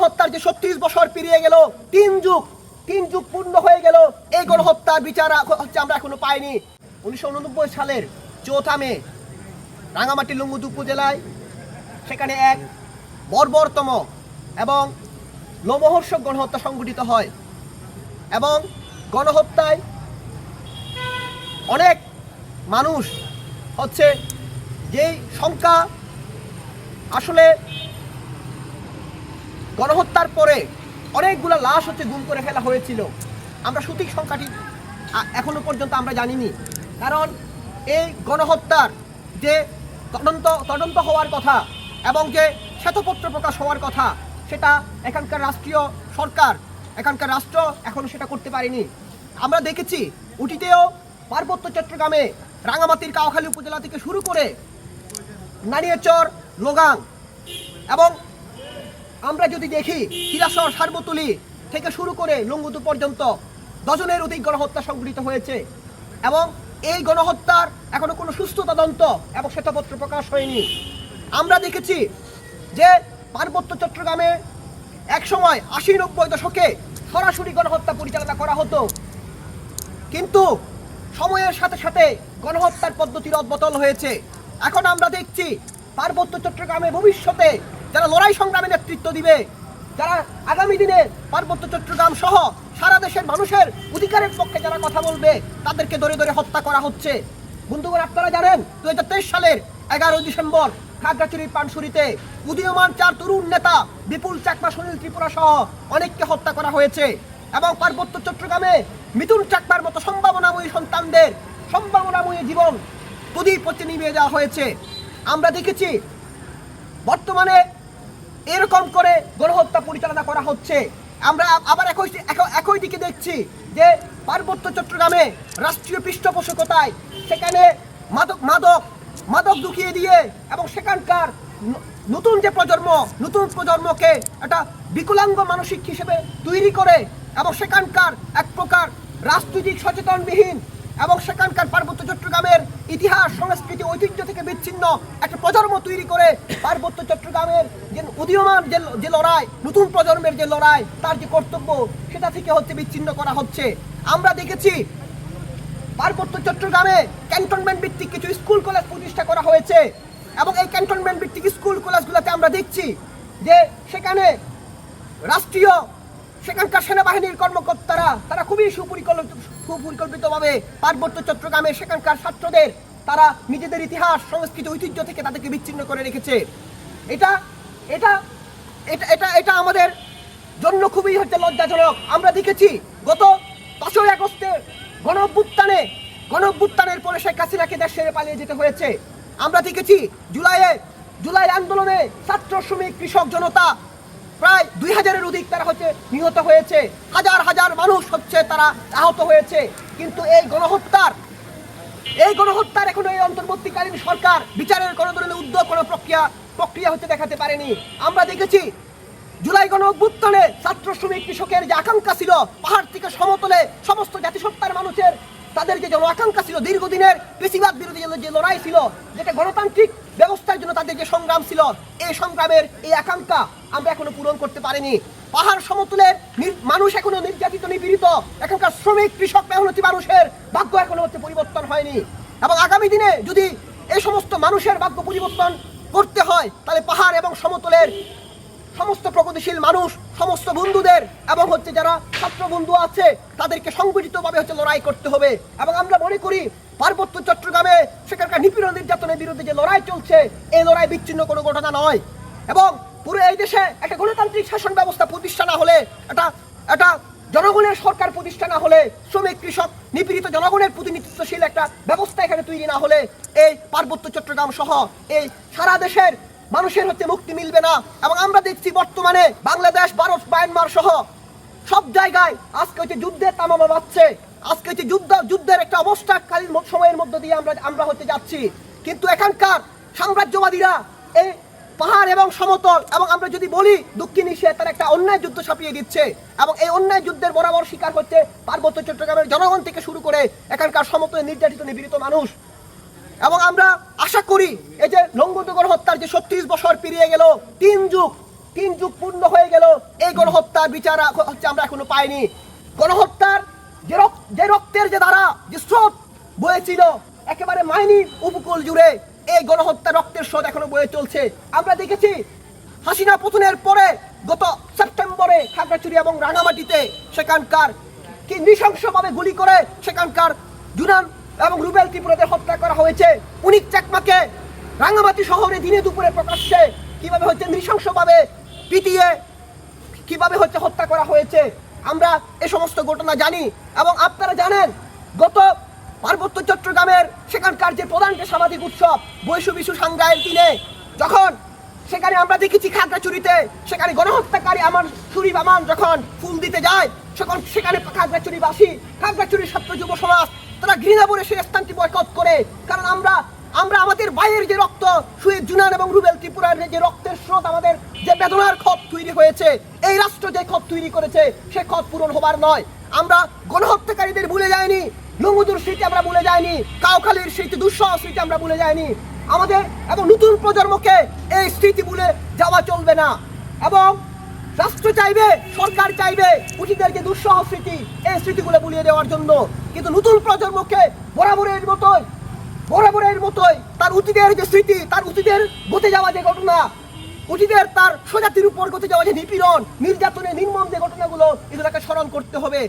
গণহত্যার যে ছত্রিশ বছর পেরিয়ে গেল, তিন যুগ তিন যুগ পূর্ণ হয়ে গেল, এই গণহত্যার বিচার হচ্ছে আমরা এখনও পাইনি। উনিশশো উননব্বই সালের চৌঠা মে, রাঙামাটি লুঙ্গুদ উপজেলায় সেখানে এক বর্বরতম এবং লোমহর্ষক গণহত্যা সংঘটিত হয় এবং গণহত্যায় অনেক মানুষ হচ্ছে যেই সংখ্যা আসলে গণহত্যার পরে অনেকগুলো লাশ হচ্ছে গুম করে ফেলা হয়েছিল। আমরা সঠিক সংখ্যাটি এখনও পর্যন্ত আমরা জানিনি। কারণ এই গণহত্যার যে তদন্ত তদন্ত হওয়ার কথা এবং যে শ্বেতপত্র প্রকাশ হওয়ার কথা, সেটা এখানকার রাষ্ট্রীয় সরকার, এখানকার রাষ্ট্র এখনও সেটা করতে পারেনি। আমরা দেখেছি উটিতেও পার্বত্য চট্টগ্রামে রাঙামাটির কাউখালী উপজেলা থেকে শুরু করে নারিয়েচর, লোগাং এবং আমরা যদি দেখি, হিরাসর সার্বতলি থেকে শুরু করে লঙ্গুতু পর্যন্ত ডজনের অধিক গণহত্যা সংঘটিত হয়েছে এবং এই গণহত্যার এখনও কোনো সুস্থ তদন্ত এবং শ্বেতপত্র প্রকাশ হয়নি। আমরা দেখেছি যে পার্বত্য চট্টগ্রামে একসময় আশি নব্বই দশকে সরাসরি গণহত্যা পরিচালনা করা হতো। কিন্তু সময়ের সাথে সাথে গণহত্যার পদ্ধতির অদবতল হয়েছে। এখন আমরা দেখছি পার্বত্য চট্টগ্রামে ভবিষ্যতে যারা লড়াই সংগ্রামে নেতৃত্ব দিবে, যারা আগামী দিনে পার্বত্য চট্টগ্রাম সহ সারা দেশের মানুষের অধিকারের পক্ষে যারা কথা বলবে, তাদেরকে ধরে ধরে হত্যা করা হচ্ছে। বন্ধুগণ, আপনারা জানেন, দুহাজার তেইশ সালের এগারোই ডিসেম্বর খাগড়াছড়ির পানসুরিতে উদীয়মান চার তরুণ নেতা বিপুল চাকমা, সুনীল ত্রিপুরা সহ অনেককে হত্যা করা হয়েছে এবং পার্বত্য চট্টগ্রামে মিথুন চাকমার মতো সম্ভাবনাময়ী সন্তানদের সম্ভাবনাময়ী জীবন প্রদীপ হচ্ছে নিভিয়ে দেওয়া হয়েছে। আমরা দেখেছি, বর্তমানে এরকম করে গণহত্যা পরিচালনা করা হচ্ছে। আমরা আবার একই একই- দিকে দেখছি যে পার্বত্য চট্টগ্রামে রাষ্ট্রীয় পৃষ্ঠপোষকতায় সেখানে মাদক মাদক মাদক ঢুকিয়ে দিয়ে এবং সেখানকার নতুন যে প্রজন্ম, নতুন প্রজন্মকে একটা বিকলাঙ্গ মানসিক হিসেবে তৈরি করে এবং সেখানকার এক প্রকার রাজনৈতিক সচেতনবিহীন এবং সেখানকার পার্বত্য চট্টগ্রামের ইতিহাস, সংস্কৃতি, ঐতিহ্য থেকে বিচ্ছিন্ন একটা প্রজন্ম তৈরি করে পার্বত্য চট্টগ্রামের যে উদীয়মান যে যে লড়াই, নতুন প্রজন্মের যে লড়াই, তার যে কর্তব্য, সেটা থেকে হচ্ছে বিচ্ছিন্ন করা হচ্ছে। আমরা দেখেছি, পার্বত্য চট্টগ্রামে ক্যান্টনমেন্ট ভিত্তিক কিছু স্কুল কলেজ প্রতিষ্ঠা করা হয়েছে। এবং এই ক্যান্টনমেন্ট ভিত্তিক স্কুল কলেজগুলোতে আমরা দেখছি যে সেখানে রাষ্ট্রীয়, সেখানকার সেনাবাহিনীর কর্মকর্তারা, তারা খুবই সুপরিকল্পিত, সুপরিকল্পিতভাবে পার্বত্য চট্টগ্রামে সেখানকার ছাত্রদের, তারা নিজেদের ইতিহাস, সংস্কৃতি, ঐতিহ্য থেকে তাদেরকে বিচ্ছিন্ন করে রেখেছে। এটা এটা এটা এটা এটা আমাদের জন্য খুবই হচ্ছে লজ্জাজনক। আমরা দেখেছি গত পাঁচই আগস্টে গণ অভ্যুত্থানে গণ পরে শেখ হাসিনাকে দেশ ছেড়ে পালিয়ে যেতে হয়েছে। আমরা দেখেছি জুলাইয়ে, জুলাই আন্দোলনে ছাত্র শ্রমিক, কৃষক জনতা প্রায় দুই হাজারের অধিক তারা হচ্ছে নিহত হয়েছে। হাজার হাজার মানুষ হচ্ছে তারা আহত হয়েছে। কিন্তু এই গণহত্যার এই গণহত্যার এখন এই অন্তর্বর্তীকালীন সরকার বিচারের কোনো ধরনের উদ্যোগ, কোনো প্রক্রিয়া প্রক্রিয়া হচ্ছে দেখাতে পারেনি। আমরা দেখেছি, জুলাই গণ অভ্যুত্থানে ছাত্র শ্রমিক কৃষকের যে আকাঙ্ক্ষা ছিল, পাহাড় থেকে সমতলে সমস্ত জাতিসত্তার মানুষের, তাদের যে জন আকাঙ্ক্ষা ছিল, দীর্ঘদিনের বেশিরভাগ বিরোধী যে- লড়াই ছিল, যেটা গণতান্ত্রিক ব্যবস্থার জন্য তাদের যে সংগ্রাম ছিল, এই সংগ্রামের এই আকাঙ্ক্ষা আমরা এখনও পূরণ করতে পারিনি। পাহাড় সমতুলের মানুষ এখনও নির্যাতিত, নিপীড়িত, এখনকার শ্রমিক, কৃষক, মেহনতি মানুষের ভাগ্য এখনও হচ্ছে পরিবর্তন হয়নি। এবং আগামী দিনে যদি এই সমস্ত মানুষের ভাগ্য পরিবর্তন করতে হয়, তাহলে পাহাড় এবং সমতলের সমস্ত প্রগতিশীল মানুষ, সমস্ত বন্ধুদের এবং হচ্ছে যারা ছাত্র বন্ধু আছে, তাদেরকে সংগঠিতভাবে হচ্ছে লড়াই করতে হবে। এবং আমরা মনে করি, পার্বত্য চট্টগ্রামে সেখানকার নিপীড়ন নির্যাতনের বিরুদ্ধে যে লড়াই চলছে, এই লড়াই বিচ্ছিন্ন কোনো ঘটনা নয়। এবং পুরো এই দেশে একটা গণতান্ত্রিক শাসন ব্যবস্থা প্রতিষ্ঠা না হলে, একটা একটা জনগণের সরকার প্রতিষ্ঠা না হলে, শ্রমিক, কৃষক, নিপীড়িত জনগণের প্রতিনিধিত্বশীল একটা ব্যবস্থা এখানে তৈরি না হলে, এই পার্বত্য চট্টগ্রাম সহ এই সারা দেশের মানুষের হচ্ছে মুক্তি মিলবে না। এবং আমরা দেখছি বর্তমানে বাংলাদেশ, ভারত, মায়ানমার সহ সব জায়গায় আজকে হচ্ছে যুদ্ধের তামামা বাড়ছে আজকে হচ্ছে যুদ্ধ, যুদ্ধের একটা অবস্থাকালীন সময়ের মধ্য দিয়ে আমরা আমরা হচ্ছে যাচ্ছি। কিন্তু এখানকার সাম্রাজ্যবাদীরা এই পাহাড় এবং সমতল, এবং আমরা যদি বলি দক্ষিণ এশিয়ায় তারা একটা অন্যায় যুদ্ধ ছাপিয়ে দিচ্ছে, এবং এই অন্যায় যুদ্ধের বরাবর শিকার হচ্ছে পার্বত্য চট্টগ্রামের জনগণ থেকে শুরু করে এখানকার সমতলে নির্যাতিত নিপীড়িত মানুষ। এবং আমরা আশা করি এই যে লঙ্গদগর হত্যার যে ছত্রিশ বছর পেরিয়ে গেল, তিন যুগ তিন যুগ পূর্ণ হয়ে গেল, এই গণহত্যার বিচার হচ্ছে আমরা এখনও পাইনি। গণহত্যার যে রক- যে রক্তের যে ধারা, যে স্রোত বয়েছিল, একেবারে মাইনি উপকূল জুড়ে এই গণহত্যা রক্তের স্রোত এখনও বয়ে চলছে। আমরা দেখেছি হাসিনা পতনের পরে গত সেপ্টেম্বরে খাগড়াছড়ি এবং রাঙামাটিতে সেখানকার কি নৃশংসভাবে গুলি করে সেখানকার জুনান এবং রুবেল ত্রিপুরাদের হত্যা করা হয়েছে উনিক চাকমাকে রাঙামাটি শহরে দিনে দুপুরে প্রকাশ্যে কীভাবে হচ্ছে নৃশংসভাবে পিটিয়ে, কীভাবে হচ্ছে হত্যা করা হয়েছে, আমরা এ সমস্ত ঘটনা জানি। এবং আপনারা জানেন, গত পার্বত্য চট্টগ্রামের সেখানকার যে প্রধান যে সামাজিক উৎসব, বৈশু বিশু সাংগ্রায়ের দিনে, যখন সেখানে আমরা দেখেছি খাগড়াছড়িতে সেখানে গণহত্যাকারী আমার ছুরি বামান যখন ফুল দিতে যায় তখন সেখানে খাগড়াছড়িবাসী খাগড়াছড়ির ছাত্র যুব সমাজ, তারা ঘৃণা সেই স্থানটি বয়কট করে। কারণ আমরা আমরা আমাদের বাইরের যে রক্ত শুয়ে জুনান এবং রুবেল ত্রিপুরার যে রক্তের স্রোত, আমাদের যে বেদনার ক্ষত তৈরি হয়েছে, এই রাষ্ট্র যে ক্ষত তৈরি করেছে, সে ক্ষত পূরণ হবার নয়। আমরা গণহত্যাকারীদের ভুলে যাইনি লঙ্গুদুর স্মৃতি আমরা ভুলে যাইনি, কাউখালীর স্মৃতি, দুঃসহ স্মৃতি আমরা ভুলে যাইনি। আমাদের এবং নতুন প্রজন্মকে এই স্মৃতি ভুলে যাওয়া চলবে না। এবং রাষ্ট্র চাইবে, সরকার চাইবে অতীতের যে দুঃসহ স্মৃতি, এই স্মৃতিগুলো ভুলিয়ে দেওয়ার জন্য। কিন্তু নতুন প্রজন্মকে বরাবরের মতোই বরাবরের মতোই তার অতীতের যে স্মৃতি, তার অতীতের ঘটে যাওয়া যে ঘটনা, অতীতের তার স্বজাতির উপর গতে যাওয়া যে নিপীড়ন, নির্যাতনের নির্মম যে ঘটনাগুলো, এগুলোকে স্মরণ করতে হবে।